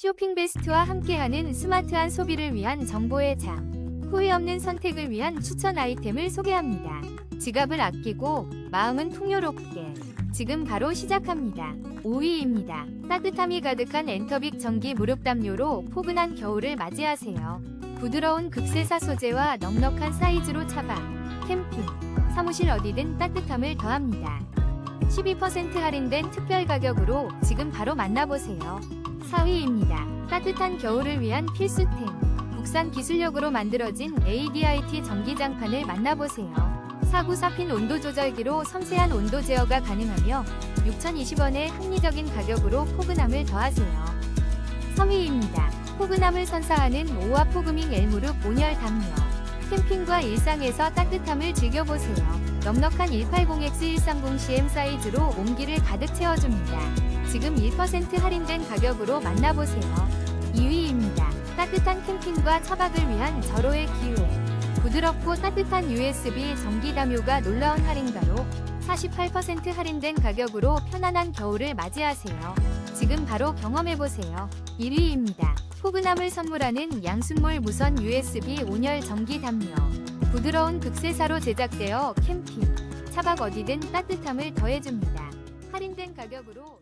쇼핑 베스트와 함께하는 스마트한 소비를 위한 정보의 장. 후회 없는 선택을 위한 추천 아이템을 소개합니다. 지갑을 아끼고 마음은 풍요롭게. 지금 바로 시작합니다. 5위입니다. 따뜻함이 가득한 엔터빅 전기 무릎 담요로 포근한 겨울을 맞이하세요. 부드러운 극세사 소재와 넉넉한 사이즈로 차박, 캠핑, 사무실 어디든 따뜻함을 더합니다. 12% 할인된 특별 가격으로 지금 바로 만나보세요. 4위입니다. 따뜻한 겨울을 위한 필수템. 국산 기술력으로 만들어진 ADIT 전기장판을 만나보세요. 사구사핀 온도 조절기로 섬세한 온도 제어가 가능하며 6,020원의 합리적인 가격으로 포근함을 더하세요. 3위입니다. 포근함을 선사하는 오와 포그밍 엘무르 온열 담요. 캠핑과 일상에서 따뜻함을 즐겨보세요. 넉넉한 180X130cm 사이즈로 온기를 가득 채워줍니다. 지금 1% 할인된 가격으로 만나보세요. 2위입니다. 따뜻한 캠핑과 차박을 위한 절호의 기회. 부드럽고 따뜻한 USB 전기 담요가 놀라운 할인가로 48% 할인된 가격으로 편안한 겨울을 맞이하세요. 지금 바로 경험해보세요. 1위입니다. 포근함을 선물하는 양순몰 무선 USB 온열 전기 담요. 부드러운 극세사로 제작되어 캠핑, 차박 어디든 따뜻함을 더해줍니다. 할인된 가격으로